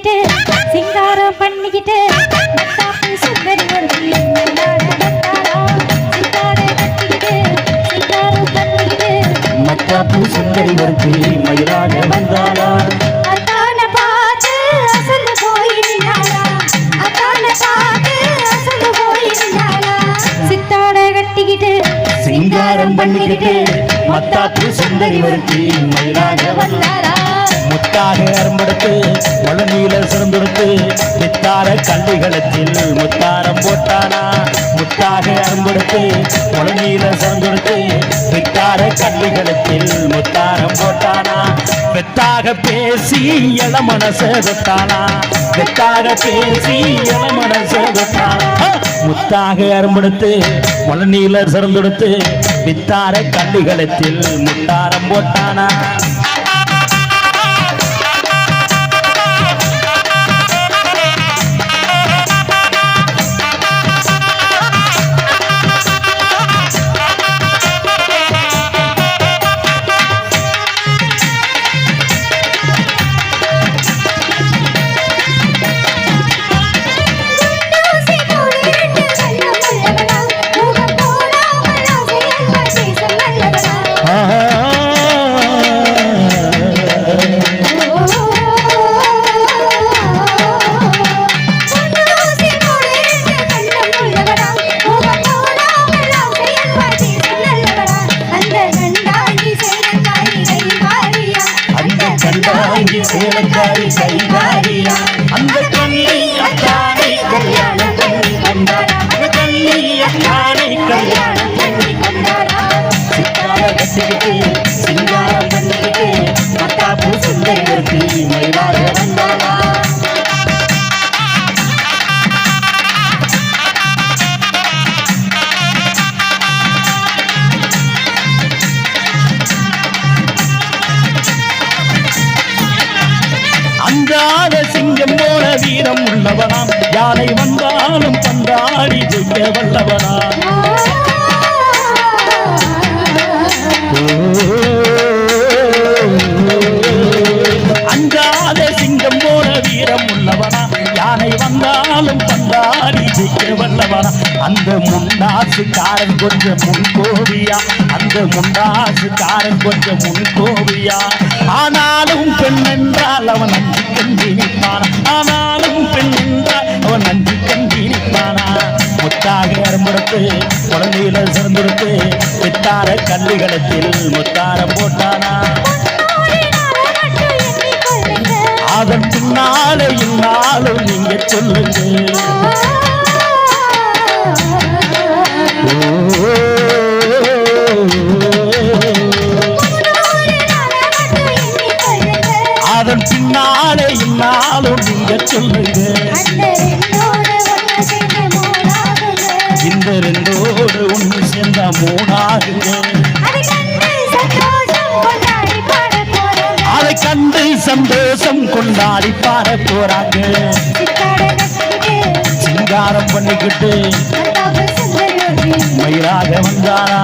கட்டிக்கிட்டு சிங்காரம் பண்ணிக்கிட்டு மத்தாப்பு சுந்தரி ஒரு பண்ணிக்கிட்டு மத்தாப்பு சுந்தரி ஒருத்தி மயிலாக வந்தாளா சிங்காரம் பண்ணிக்கிட்டு மத்தாப்பு சுந்தரி ஒருத்தி மயிலாக வந்தாளா வந்தாளா முத்தாக அரும்படுத்து மழநீல சிறந்தெடுத்து மித்தார கல்விகளத்தில் முத்தாரம் போட்டானா? முத்தாக அரும்படுத்து மழநீல சிறந்தெடுத்து மித்தார கல்விகளத்தில் முத்தாரம் போட்டானா? வெத்தாக பேசி இளமனச தொட்டானா? வெத்தாக பேசி இளமனச தொட்டானா? முத்தாக அரும்படுத்து மழநீல சிறந்தெடுத்து மித்தார கல்விகளத்தில் முத்தாரம் போட்டானா? கண்டாங்கி சேலக்காரி அந்த கண்ணி அத்தானை கல்யாண பண்ணி கொண்டார்? அந்த கண்ணி அத்தானை கல்யாண பண்ணி கொண்டாரா சித்தார கட்டிக்கிட்டு காலை வந்தாலும் பந்தாடி ஜெயிக்க வல்லவனா. அஞ்சாத சிங்கம் போல வீரம் உள்ளவனா. யானை வந்தாலும் பந்தாடி ஜெயிக்க வல்லவனா. அந்த முண்டாசுக்காரன் கொஞ்சம் முன்கோவியா. அந்த முண்டாசுக்காரன் கொஞ்சம் முன்கோவியா. ஆனாலும் பெண் என்றால் அவன் அஞ்சு கண்டி ஆனாலும் பெண் அவன் அஞ்சு கண்டி நிற்பானா முத்தாக அரும்புறத்து குழந்தையில சிறந்துடுத்து பித்தார கல்லுகளத்தில் முத்தார போட்டானா? அதன் பின்னாலே இன்னாலும் நீங்க சொல்லுங்க. அதன் பின்னாலே இன்னாலும் நீங்க சொல்லுங்க. இந்த ரெண்டோடு ஒன்று சேர்ந்தா மூணாகுங்க. அதை கண்டு சந்தோஷம் கொண்டாடி பாட போறாங்க. சிங்காரம் பண்ணிக்கிட்டு மயிலாக வந்தானா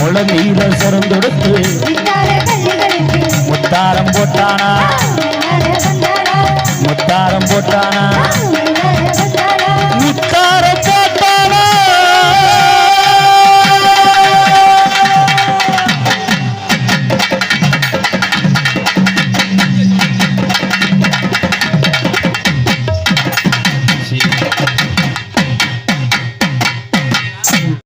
முள நீல சிறந்தெடுத்து முத்தாரம் போட்டானா? முத்தாரம் போட்டானா?